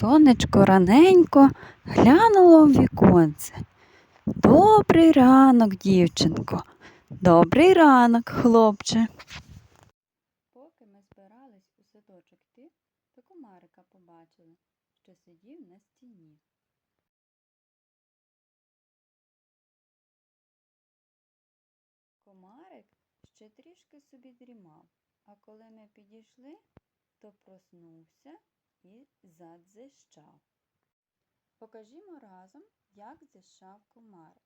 Сонечко раненько глянуло в віконце. Добрий ранок, дівчинко. Добрий ранок, хлопче. Поки ми збирались у садочок йти, то комарика побачили, що сидів на стіні. Комарик ще трішки собі дрімав, а коли ми підійшли, то проснувся і задзищав. Покажімо разом, як зищав комарик.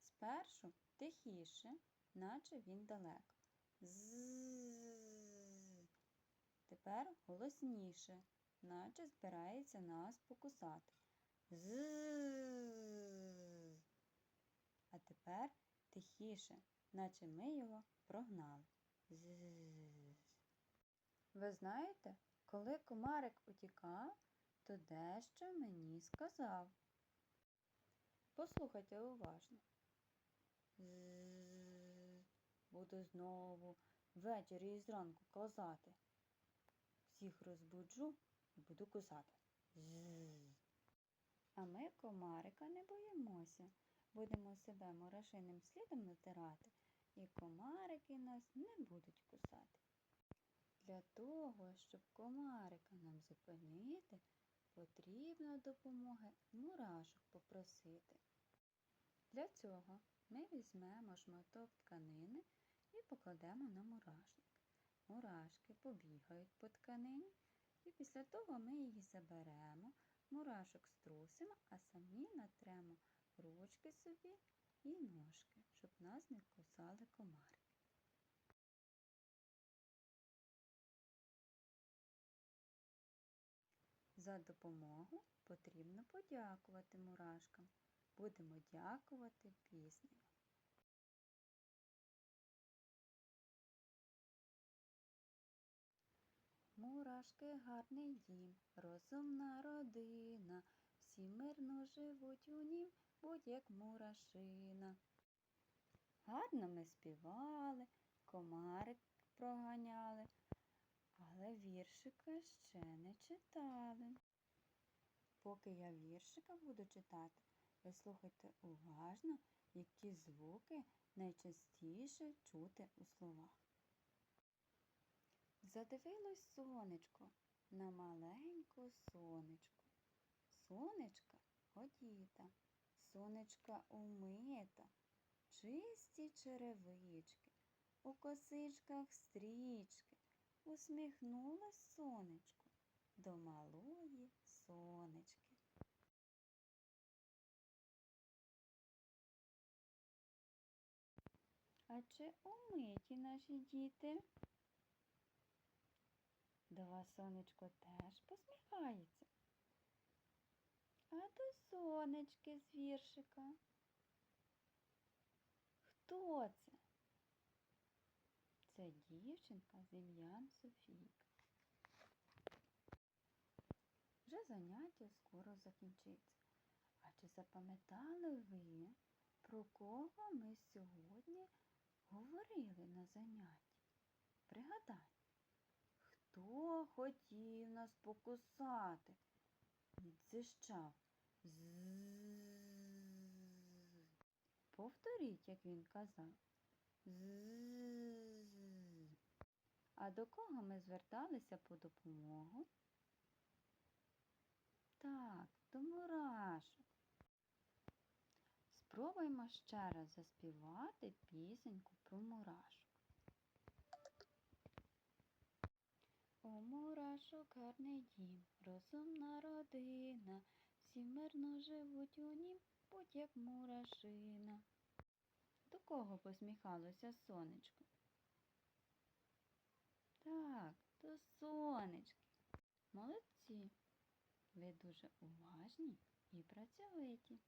Спершу тихіше, наче він далеко. З. Тепер голосніше, наче збирається нас покусати. З. А тепер тихіше, наче ми його прогнали. З. Ви знаєте, коли комарик утікав, то дещо мені сказав. Послухайте уважно. Буду знову ввечері і зранку казати. Всіх розбуджу і буду кусати. А ми комарика не боїмося. Будемо себе морошиним слідом натирати, і комарики нас не будуть кусати. Для того, щоб комарика нам зупинити, потрібно допомоги мурашок попросити. Для цього ми візьмемо шматок тканини і покладемо на мурашник. Мурашки побігають по тканині, і після того ми її заберемо, мурашок струсимо, а самі натремо ручки собі і ножки, щоб нас не кусали комарики. За допомогу потрібно подякувати мурашкам. Будемо дякувати піснею. Мурашки гарний дім, розумна родина, всі мирно живуть у нім, будь як мурашина. Гарно ми співали, комарик проганяли, але віршика ще не читали. Поки я віршика буду читати, ви слухайте уважно, які звуки найчастіше чути у словах. Задивилось сонечко на маленьку сонечку. Сонечка одіта, сонечка умита, чисті черевички, у косичках стрічки, усміхнулось сонечко до малої сонечки. А чи умиті наші діти? До вас сонечко теж посміхається. А до сонечки з віршика. Хто це? Це дівчинка з ім'ям заняття скоро закінчиться. А чи запам'ятали ви, про кого ми сьогодні говорили на занятті? Пригадайте. Хто хотів нас покусати? Відзищав. З. Повторіть, як він казав. З. А до кого ми зверталися по допомогу? Так, до мурашок. Спробуємо ще раз заспівати пісеньку про мурашок. У мурашок гарний дім, розумна родина, всі мирно живуть у нім, будь як мурашина. До кого посміхалося сонечко? Так, до сонечки. Молодці. Ви дуже уважні і працьовиті.